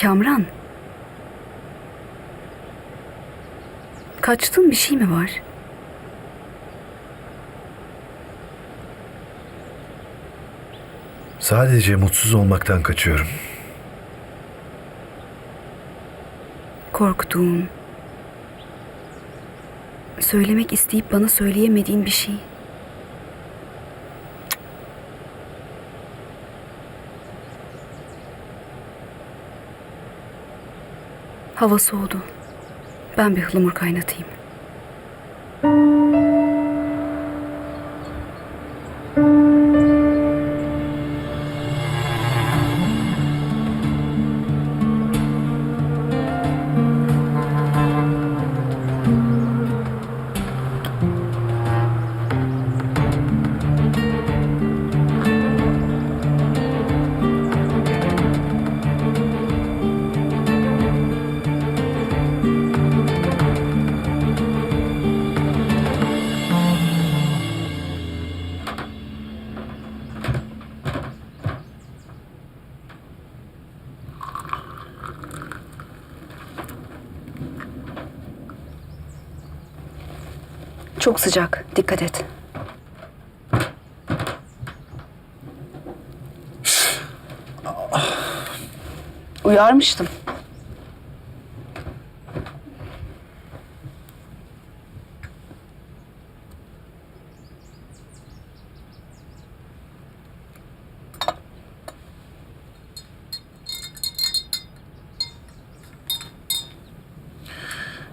Kamran. Kaçtığın bir şey mi var? Sadece mutsuz olmaktan kaçıyorum. Korktuğun. Söylemek isteyip bana söyleyemediğin bir şey. Hava soğudu. Ben bir ıhlamur kaynatayım. Çok sıcak. Dikkat et. Uyarmıştım.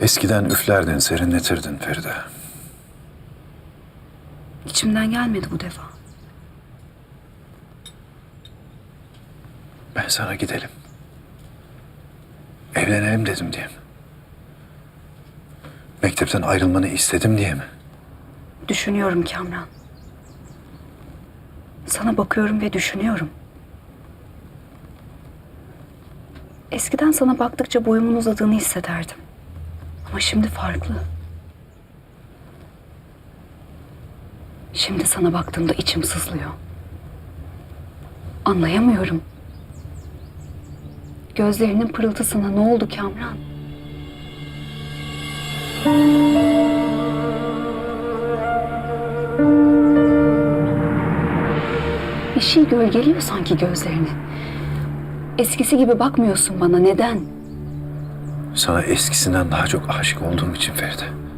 Eskiden üflerdin, serinletirdin Feride. İçimden gelmedi bu defa. Ben sana gidelim. Evlenelim dedim diye mi? Mektepten ayrılmanı istedim diye mi? Düşünüyorum Kamran. Sana bakıyorum ve düşünüyorum. Eskiden sana baktıkça boyumun uzadığını hissederdim. Ama şimdi farklı. Şimdi sana baktığımda içim sızlıyor. Anlayamıyorum. Gözlerinin pırıltısına ne oldu Kamran? Bir şey gölgeliyor sanki gözlerini. Eskisi gibi bakmıyorsun bana. Neden? Sana eskisinden daha çok aşık olduğum için Feride.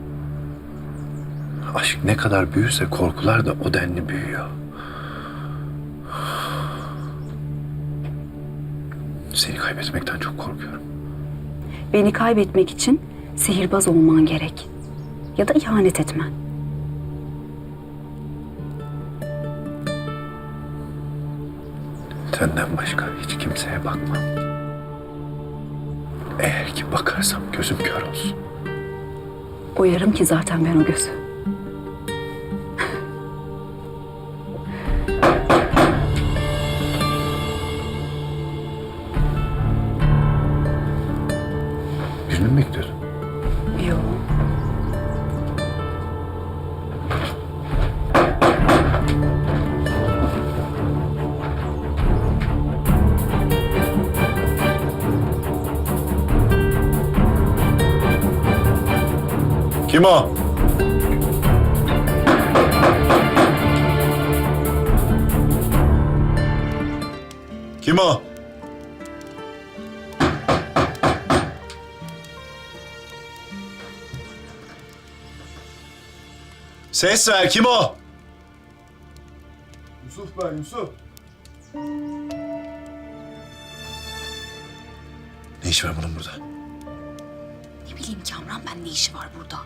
Aşk ne kadar büyürse korkular da o denli büyüyor. Seni kaybetmekten çok korkuyorum. Beni kaybetmek için sihirbaz olman gerek. Ya da ihanet etmen. Senden başka hiç kimseye bakmam. Eğer ki bakarsam gözüm kör olsun. Oyarım ki zaten ben o gözü. Birini mi bekliyordun? Yo. Kim o? Ses ver kim o? Yusuf ben Yusuf. Ne işi var bunun burada? Ne bileyim Kamran ben ne işi var burada?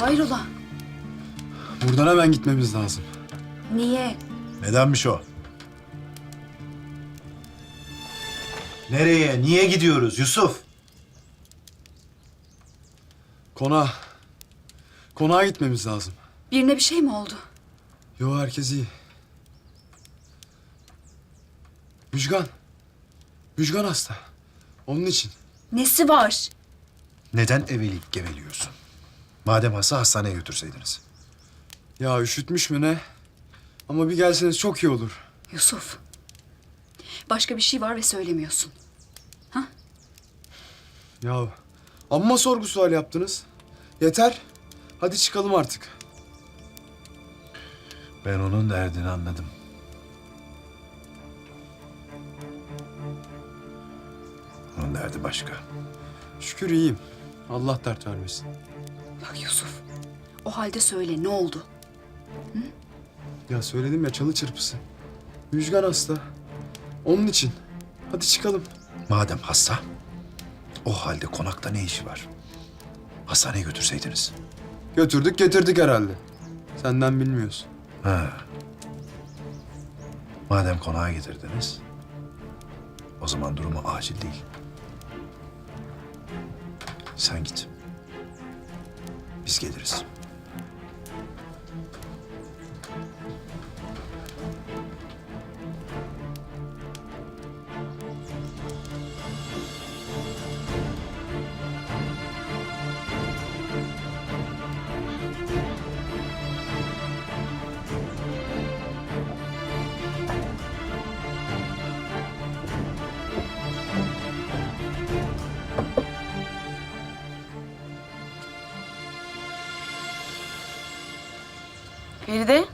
Hayrola? Buradan hemen gitmemiz lazım. Niye? Nedenmiş o? Nereye? Niye gidiyoruz Yusuf? Konağa. Konağa gitmemiz lazım. Birine bir şey mi oldu? Yo herkes iyi. Müjgan. Müjgan hasta. Onun için. Nesi var? Neden evelik geveliyorsun? Madem hasta hastaneye götürseydiniz. Ya üşütmüş mü ne? Ama bir gelseniz çok iyi olur. Yusuf. Başka bir şey var ve söylemiyorsun. Ya amma sorgu sual yaptınız. Yeter. Hadi çıkalım artık. Ben onun derdini anladım. Onun derdi başka. Şükür iyiyim. Allah dert vermesin. Bak Yusuf. O halde söyle ne oldu? Ya söyledim ya çalı çırpısı. Müjgan hasta. Onun için. Hadi çıkalım. Madem hasta, o halde konakta ne işi var? Hastaneye götürseydiniz. Götürdük getirdik herhalde. Senden bilmiyorsun. Ha. Madem konağa getirdiniz, o zaman durumu acil değil. Sen git. Biz geliriz. Feride.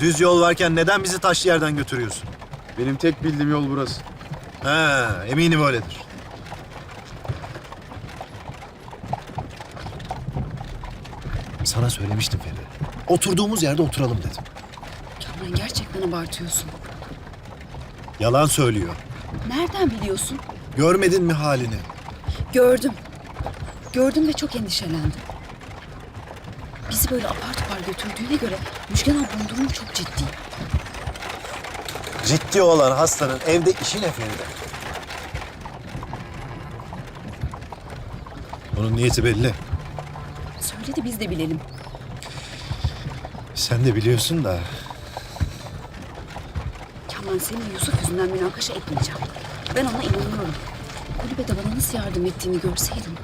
Düz yol varken neden bizi taşlı yerden götürüyorsun? Benim tek bildiğim yol burası. Ha, eminim öyledir. Sana söylemiştim Feride. Oturduğumuz yerde oturalım dedim. Kamran gerçekten abartıyorsun. Yalan söylüyor. Nereden biliyorsun? Görmedin mi halini? Gördüm. Gördüm ve çok endişelendim. Bizi böyle apar topar götürdüğüne göre Müjgan ablanın durumu çok ciddi. Ciddi olan hastanın evde işi ne Feride? Onun niyeti belli. Söyle de biz de bilelim. Sen de biliyorsun da Kamran senin Yusuf yüzünden münakaşa etmeyeceğim. Ben ona inanıyorum. Kulübede bana nasıl yardım ettiğini görseydin.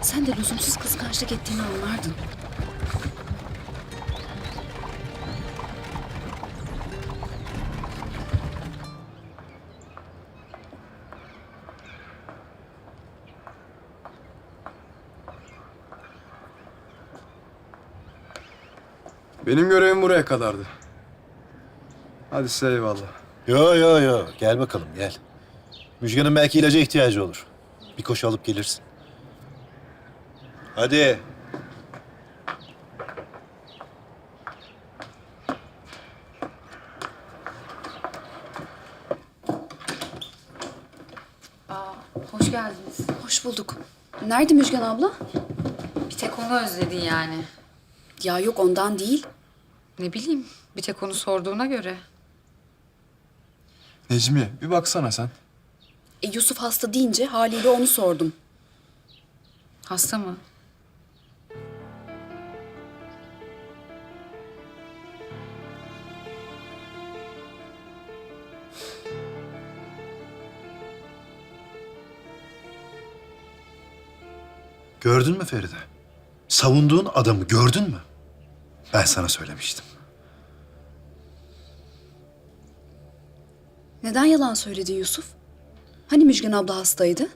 Sen de lüzumsuz kıskançlık ettiğini anlardın. Benim görevim buraya kadardı. Hadi size eyvallah. Yo yo yo. Gel bakalım gel. Müjgan'ın belki ilaca ihtiyacı olur. Bir koşu alıp gelirsin. Hadi. Hoş geldiniz. Hoş bulduk. Nerede Müjgan abla? Bir tek onu özledin yani. Ya yok ondan değil. Ne bileyim, bir tek onu sorduğuna göre. Necmi, bir baksana sen. E, Yusuf hasta deyince haliyle onu sordum. Hasta mı? Gördün mü Feride? Savunduğun adamı gördün mü? Ben sana söylemiştim. Neden yalan söyledi Yusuf? Hani Müjgan abla hastaydı?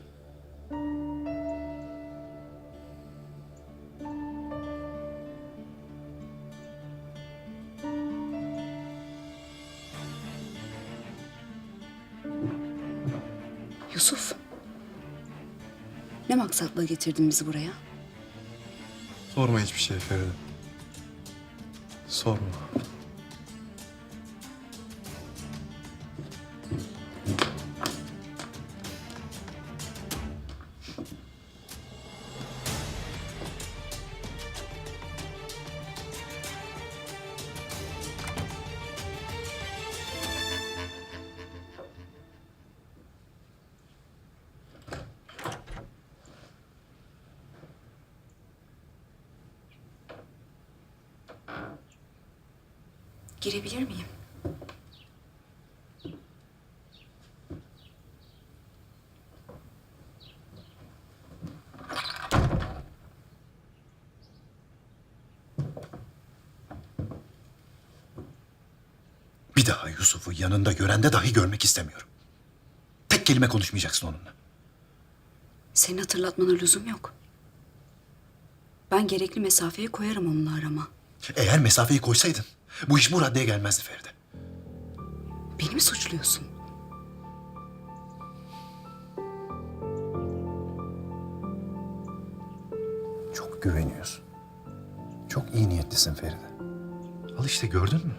Yusuf. Ne maksatla getirdin bizi buraya? Sorma hiçbir şey Feride. Sorma. Girebilir miyim? Bir daha Yusuf'u yanında görende dahi görmek istemiyorum. Tek kelime konuşmayacaksın onunla. Senin hatırlatmana lüzum yok. Ben gerekli mesafeyi koyarım onunla arama. Eğer mesafeyi koysaydın bu iş bu raddeye gelmezdi Feride. Beni mi suçluyorsun? Çok güveniyorsun. Çok iyi niyetlisin Feride. Al işte gördün mü?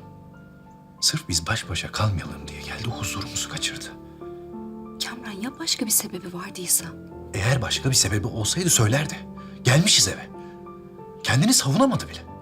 Sırf biz baş başa kalmayalım diye geldi huzurumuzu kaçırdı. Kamran ya başka bir sebebi vardıysa? Eğer başka bir sebebi olsaydı söylerdi. Gelmişiz eve. Kendini savunamadı bile.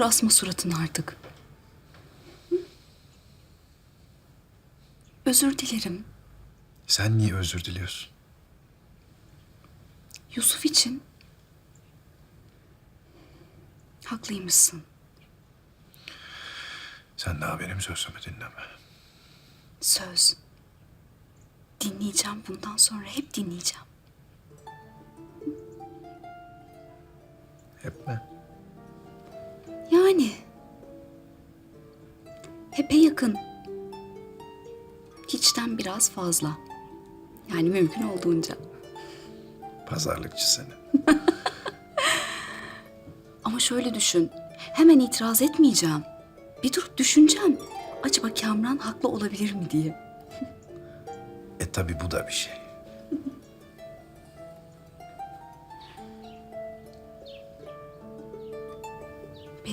Olur asma suratını artık. Özür dilerim. Sen niye özür diliyorsun? Yusuf için. Haklıymışsın. Sen daha benim sözümü dinleme. Söz. Dinleyeceğim bundan sonra hep dinleyeceğim. Hep mi? Yani. Hepe yakın. Hiçten biraz fazla. Yani mümkün olduğunca. Pazarlıkçı seni. Ama şöyle düşün. Hemen itiraz etmeyeceğim. Bir durup düşüneceğim. Acaba Kamran haklı olabilir mi diye. E tabi bu da bir şey.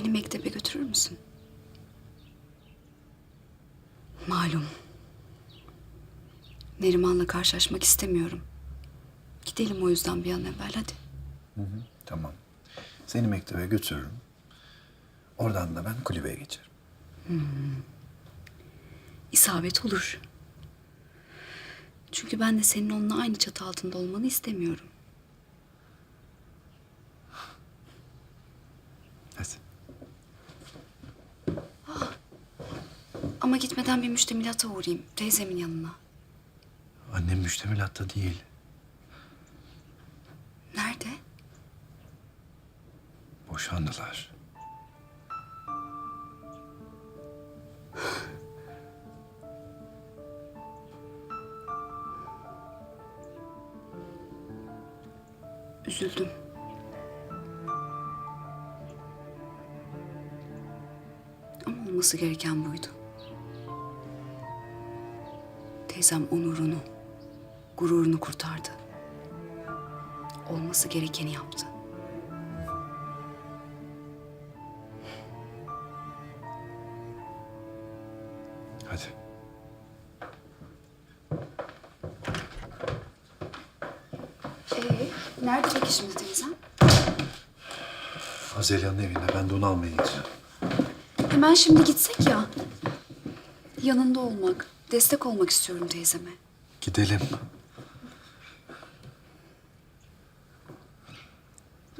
Beni mektebe götürür müsün? Malum. Neriman'la karşılaşmak istemiyorum. Gidelim o yüzden bir an evvel hadi. Tamam. Seni mektebe götürürüm. Oradan da ben kulübeye geçerim. İsabet olur. Çünkü ben de senin onunla aynı çatı altında olmanı istemiyorum. Hadi. Ama gitmeden bir müştemilata uğrayayım. Teyzemin yanına. Annem müştemilatta değil. Nerede? Boşandılar. Üzüldüm. Ama olması gereken buydu. Teyzem onurunu, Gururunu kurtardı. Olması gerekeni yaptı. Hadi. Ee, nerede peki şimdi teyzem? Azelya'nın evinde. Ben de onu almaya gideceğim. Hemen şimdi gitsek ya. Yanında olmak, destek olmak istiyorum teyzeme. Gidelim.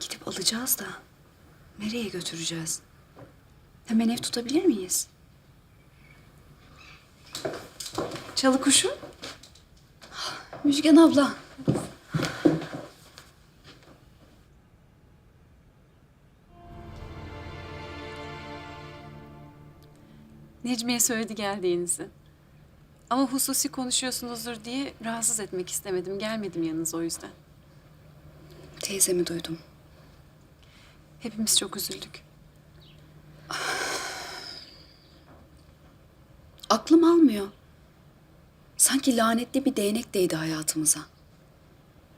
Gidip alacağız da nereye götüreceğiz? Hemen ev tutabilir miyiz? Çalı kuşu? Müjgan abla. Necmiye söyledi geldiğinizi. Ama hususi konuşuyorsunuzdur diye rahatsız etmek istemedim. Gelmedim yanınıza o yüzden. Teyzemi duydum. Hepimiz çok üzüldük. Aklım almıyor. Sanki lanetli bir değnek değdi hayatımıza.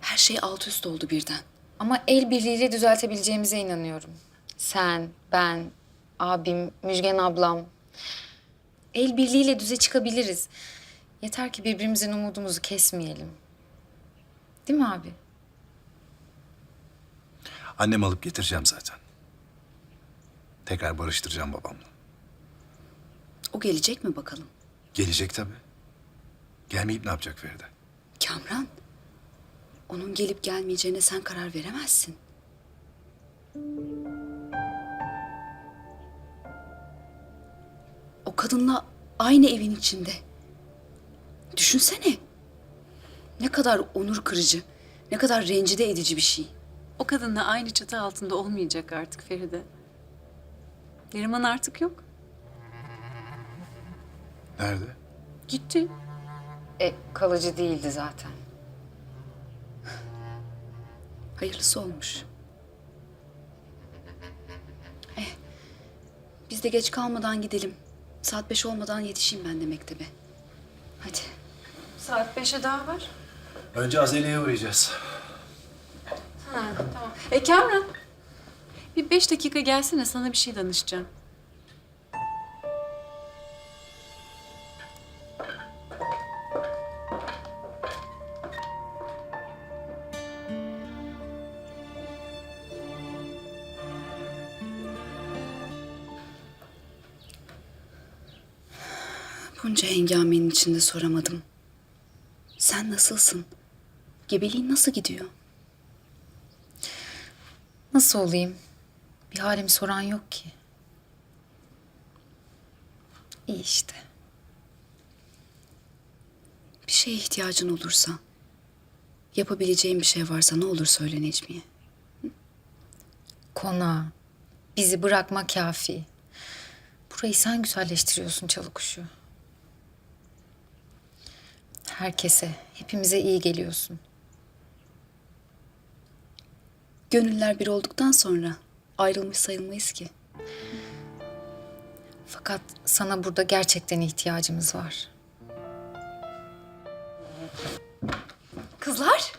Her şey alt üst oldu birden. Ama el birliğiyle düzeltebileceğimize inanıyorum. Sen, ben, abim, Müjgan ablam. El birliğiyle düze çıkabiliriz. Yeter ki birbirimizin umudumuzu kesmeyelim. Değil mi abi? Annem alıp getireceğim zaten. Tekrar barıştıracağım babamla. O gelecek mi bakalım? Gelecek tabii. Gelmeyip ne yapacak Feride? Kamran, onun gelip gelmeyeceğine sen karar veremezsin. O kadınla aynı evin içinde. Düşünsene. Ne kadar onur kırıcı, ne kadar rencide edici bir şey. O kadınla aynı çatı altında olmayacak artık Feride. Neriman artık yok. Nerede? Gitti. E, kalıcı değildi zaten. Hayırlısı olmuş. Eh, biz de geç kalmadan gidelim. Saat beş olmadan yetişeyim ben de mektebe. Hadi. Saat beşe daha var. Önce Azelya'ya uğrayacağız. E Kamran. Bir beş dakika gelsene sana bir şey danışacağım. Bunca hengamenin içinde soramadım. Sen nasılsın? Gebeliğin nasıl gidiyor? Nasıl olayım? Bir halimi soran yok ki. İyi işte. Bir şeye ihtiyacın olursa, yapabileceğin bir şey varsa ne olur söyle Necmiye. Konağa. Bizi bırakma kafi. Burayı sen güzelleştiriyorsun çalıkuşu. Herkese, hepimize iyi geliyorsun. Gönüller bir olduktan sonra ayrılmış sayılmayız ki. Fakat sana burada gerçekten ihtiyacımız var. Kızlar,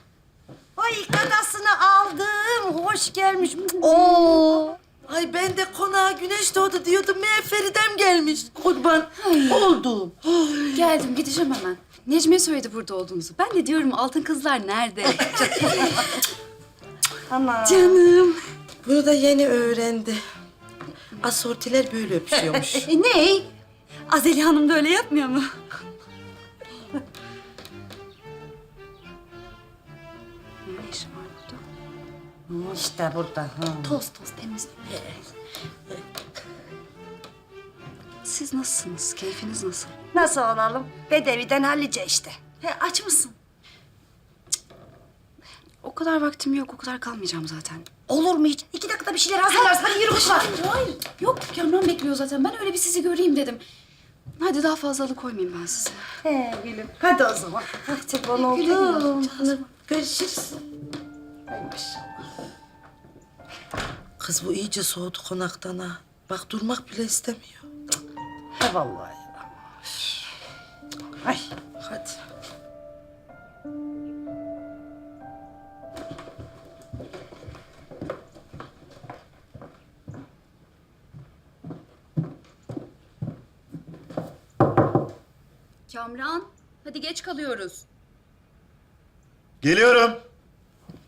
Ay kadasını aldım. Hoş gelmiş. Oo. Ay ben de konağa güneş doğdu diyordum. Meğer Feridem gelmiş. Kurban oldum. geldim gideceğim hemen. Necmiye söyledi burada olduğunuzu. Ben de diyorum altın kızlar nerede? Ana. Canım. Bunu da yeni öğrendi. Asortiler böyle öpüşüyormuş. E, ne? Azeli Hanım da öyle yapmıyor mu? ne işi var burada? İşte burada. Ha. Toz toz temiz. Siz nasılsınız? Keyfiniz nasıl? Nasıl olalım? Bedeviden hallice işte. He, aç mısın? O kadar vaktim yok. O kadar kalmayacağım zaten. Olur mu hiç? İki dakikada bir şeyler hazırlarsın. Hadi yürü mutfağa. Hayır. Yok, Kamran bekliyor zaten. Ben öyle bir sizi göreyim dedim. Hadi daha fazla alıkoymayayım ben sizi. He gülüm. Hadi o zaman. Hadi kurban oldum. Canım. Görüşürüz. Ay maşallah. Kız bu iyice soğudu konaktan ha. Bak durmak bile istemiyor. He vallahi. Ay hadi. Kamran, hadi geç kalıyoruz. Geliyorum.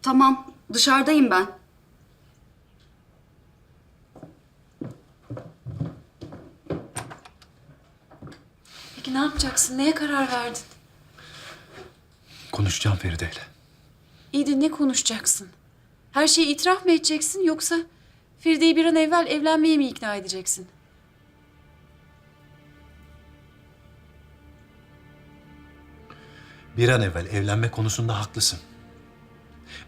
Tamam, dışarıdayım ben. Yapacaksın? Neye karar verdin? Konuşacağım Feride'yle. İyi de ne konuşacaksın? Her şeyi itiraf mı edeceksin yoksa Feride'yi bir an evvel evlenmeye mi ikna edeceksin? Bir an evvel evlenme konusunda haklısın.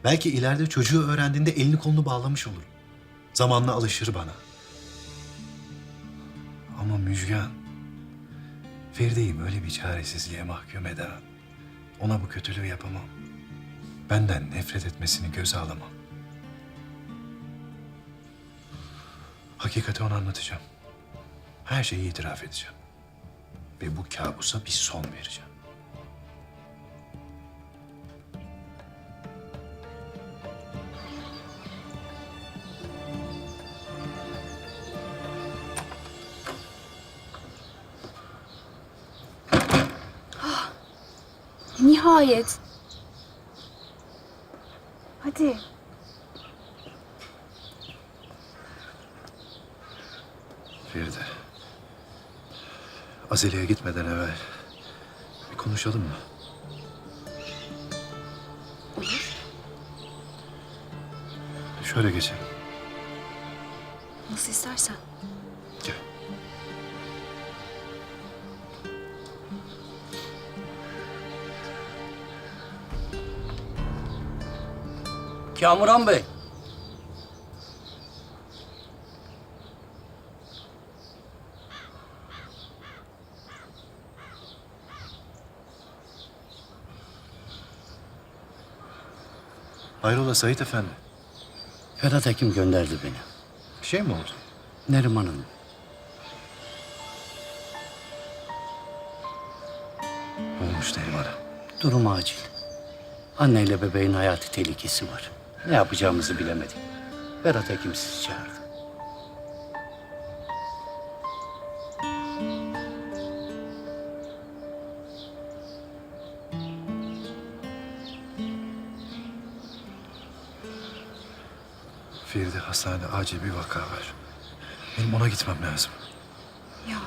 Belki ileride çocuğu öğrendiğinde elini kolunu bağlamış olur. Zamanla alışır bana. Ama Müjgan, Feride'yi böyle bir çaresizliğe mahkum edemem. Ona bu kötülüğü yapamam. Benden nefret etmesini göze alamam. Hakikati ona anlatacağım. Her şeyi itiraf edeceğim. Ve bu kabusa bir son vereceğim. Nihayet. Hadi. Feride. Azeli'ye gitmeden evvel bir konuşalım mı? Olur. Şöyle geçelim. Nasıl istersen. Kamuran Bey. Hayrola Sait Efendi? Ferhat Hekim gönderdi beni. Bir şey mi oldu? Neriman Hanım. Ne olmuş Neriman'a? Durum acil. Anneyle bebeğin hayati tehlikesi var. Ne yapacağımızı bilemedik. Ferhat Hekim sizi çağırdı. Feride hastanede acil bir vaka var. Benim ona gitmem lazım. Ya.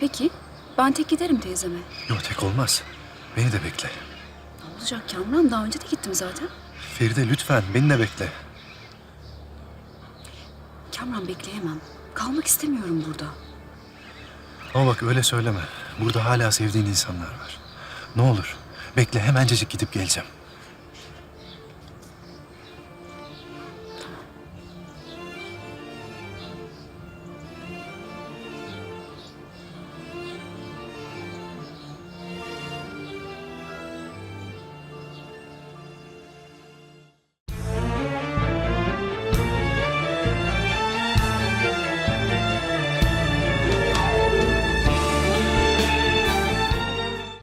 Peki, ben tek giderim teyzeme. Yok tek olmaz. Beni de bekle. Olacak Kamran? Daha önce de gittim zaten. Feride lütfen beni de bekle. Kamran bekleyemem. Kalmak istemiyorum burada. Ama bak öyle söyleme. Burada hala sevdiğin insanlar var. Ne olur bekle hemencecik gidip geleceğim.